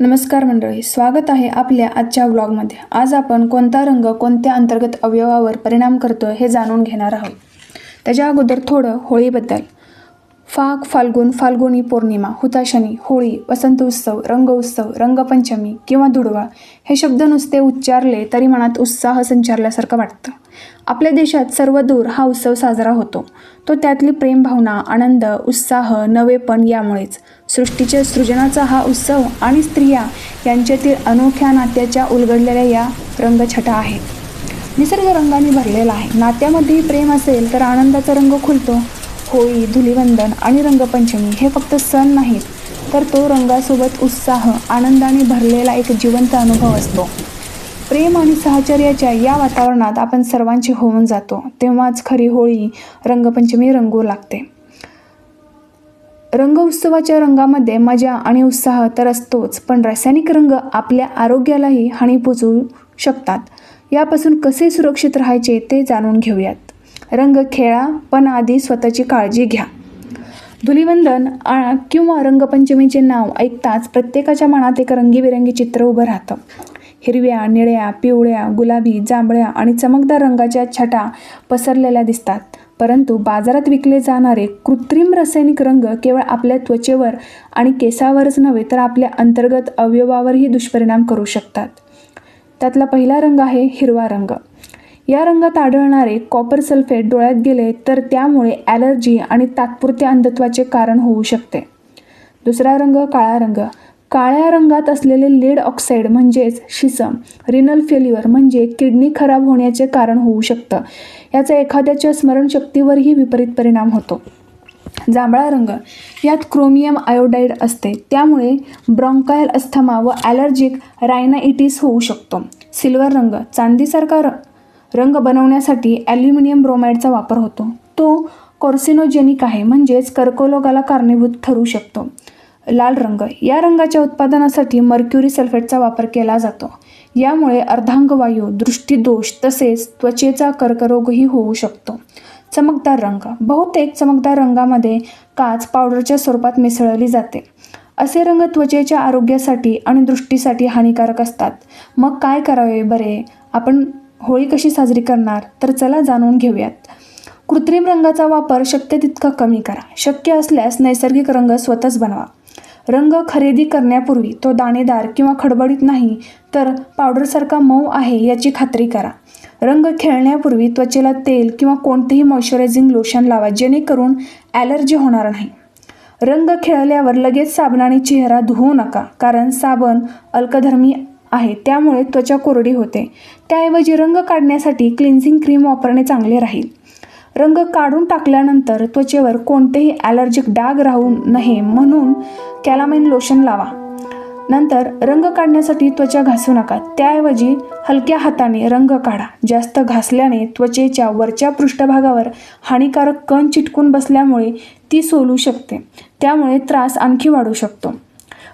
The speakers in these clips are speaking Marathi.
नमस्कार मंडळी स्वागत आहे आपल्या आजच्या व्लॉगमध्ये. आज आपण कोणता रंग कोणत्या अंतर्गत अवयवावर परिणाम करतो हे जाणून घेणार आहोत. त्याच्या अगोदर थोडं होळीबद्दल. फाग फाल्गुन फाल्गुनी पौर्णिमा हुताशनी होळी वसंत उत्सव रंग उत्सव रंगपंचमी किंवा धुडवा हे शब्द नुसते उच्चारले तरी मनात उत्साह संचारल्यासारखं वाटतं. आपल्या देशात सर्वदूर हा उत्सव साजरा होतो. तो त्यातली प्रेमभावना आनंद उत्साह नवेपण यामुळेच. सृष्टीच्या सृजनाचा हा उत्सव आणि स्त्रिया यांच्यातील अनोख्या नात्याच्या उलगडलेल्या या रंगछटा आहेत. निसर्ग रंगाने भरलेला आहे. नात्यामध्येही प्रेम असेल तर आनंदाचा रंग खुलतो. होळी धुलिवंदन आणि रंगपंचमी हे फक्त सण नाहीत तर तो रंगासोबत उत्साह आनंदाने भरलेला एक जिवंत अनुभव असतो. प्रेम आणि साहचर्याच्या या वातावरणात आपण सर्वांचे होऊन जातो तेव्हाच खरी होळी रंगपंचमी रंगू लागते. रंग उत्सवाच्या रंगामध्ये मजा आणि उत्साह तर असतोच पण रासायनिक रंग आपल्या आरोग्यालाही हानी पोचवू शकतात. यापासून कसे सुरक्षित राहायचे ते जाणून घेऊयात. रंग खेळा पण आधी स्वतःची काळजी घ्या. धुलिवंदन किंवा रंगपंचमीचे नाव ऐकताच प्रत्येकाच्या मनात एक रंगीबेरंगी चित्र उभं राहतं. हिरव्या निळ्या पिवळ्या गुलाबी जांभळ्या आणि चमकदार रंगाच्या छटा पसरलेल्या दिसतात. परंतु बाजारात विकले जाणारे कृत्रिम रासायनिक रंग केवळ आपल्या त्वचेवर आणि केसावरच नव्हे तर आपल्या अंतर्गत अवयवावरही दुष्परिणाम करू शकतात. त्यातला पहिला रंग आहे हिरवा रंग. या रंगात आढळणारे कॉपर सल्फेट डोळ्यात गेले तर त्यामुळे ॲलर्जी आणि तात्पुरत्या अंधत्वाचे कारण होऊ शकते. दुसरा रंग काळा रंग. काळ्या रंगात असलेले लेड ऑक्साईड म्हणजेच शिसम रिनल फेल्युअर म्हणजे किडनी खराब होण्याचे कारण होऊ शकतं. याचा एखाद्याच्या स्मरणशक्तीवरही विपरीत परिणाम होतो. जांभळा रंग. यात क्रोमियम आयोडाईड असते. त्यामुळे ब्रॉन्कायल अस्थमा व ॲलर्जिक रायनाइटिस होऊ शकतो. सिल्वर रंग. चांदीसारखा रंग. रंग बनवण्यासाठी ॲल्युमिनियम ब्रोमाइडचा वापर होतो. तो कॉर्सिनोजेनिक आहे म्हणजेच कर्करोगाला कारणीभूत ठरू शकतो. लाल रंग. या रंगाच्या उत्पादनासाठी मर्क्युरी सल्फेटचा वापर केला जातो. यामुळे अर्धांगवायू दृष्टीदोष तसेच त्वचेचा कर्करोगही होऊ शकतो. चमकदार रंग. बहुतेक चमकदार रंगामध्ये काच पावडरच्या स्वरूपात मिसळली जाते. असे रंग त्वचेच्या आरोग्यासाठी आणि दृष्टीसाठी हानिकारक असतात. मग काय करावे बरे? आपण होळी कशी साजरी करणार? तर चला जाणून घेऊयात. कृत्रिम रंगाचा वापर शक्य तितका कमी करा. शक्य असल्यास नैसर्गिक रंग स्वतःच बनवा. रंग खरेदी करण्यापूर्वी तो दाणेदार किंवा खडबडीत नाही तर पावडरसारखा मऊ आहे याची खात्री करा. रंग खेळण्यापूर्वी त्वचेला तेल किंवा कोणतेही मॉइश्चरायझिंग लोशन लावा जेणेकरून ॲलर्जी होणार नाही. रंग खेळल्यावर लगेच साबणाने चेहरा धुवू नका कारण साबण अल्कधर्मी आहे. त्यामुळे त्वचा कोरडी होते. त्याऐवजी रंग काढण्यासाठी क्लिन्झिंग क्रीम वापरणे चांगले राहील. रंग काढून टाकल्यानंतर त्वचेवर कोणतेही ॲलर्जिक डाग राहू नये म्हणून कॅलामाइन लोशन लावा. नंतर रंग काढण्यासाठी त्वचा घासू नका. त्याऐवजी हलक्या हाताने रंग काढा. जास्त घासल्याने त्वचेच्या वरच्या पृष्ठभागावर हानिकारक कण चिटकून बसल्यामुळे ती सोलू शकते. त्यामुळे त्रास आणखी वाढू शकतो.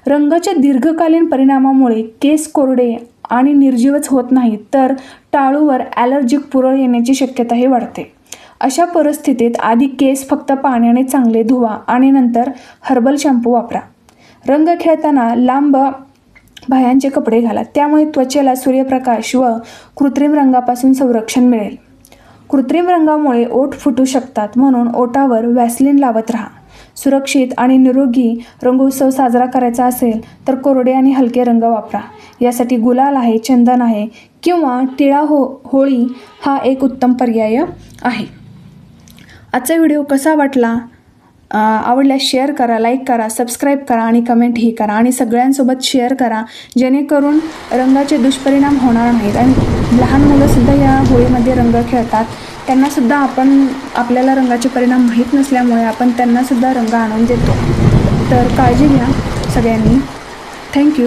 रंगाच्या दीर्घकालीन परिणामामुळे केस कोरडे आणि निर्जीवच होत नाहीत तर टाळूवर ॲलर्जिक पुरळ येण्याची शक्यताही वाढते. अशा परिस्थितीत आधी केस फक्त पाण्याने चांगले धुवा आणि नंतर हर्बल शॅम्पू वापरा. रंग खेळताना लांब बाह्यांचे कपडे घाला त्यामुळे त्वचेला सूर्यप्रकाश व कृत्रिम रंगापासून संरक्षण मिळेल. कृत्रिम रंगामुळे ओठ फुटू शकतात म्हणून ओठावर व्हॅसलिन लावत राहा. सुरक्षित आणि निरोगी रंगोत्सव साजरा करायचा असेल तर कोरडे आणि हलके रंग वापरा. यासाठी गुलाल आहे चंदन आहे किंवा टिळा हो होळी हा एक उत्तम पर्याय आहे. आजचा व्हिडिओ कसा वाटला? आवडल्यास शेअर करा लाईक करा सबस्क्राईब करा आणि कमेंटही करा आणि सगळ्यांसोबत शेअर करा जेणेकरून रंगाचे दुष्परिणाम होणार नाहीत. आणि लहान मुलंसुद्धा या होळीमध्ये रंग खेळतात. त्यांनासुद्धा आपण आपल्याला रंगाचे परिणाम माहीत नसल्यामुळे आपण त्यांनासुद्धा रंग आणून देतो. तर काळजी घ्या सगळ्यांनी. थँक्यू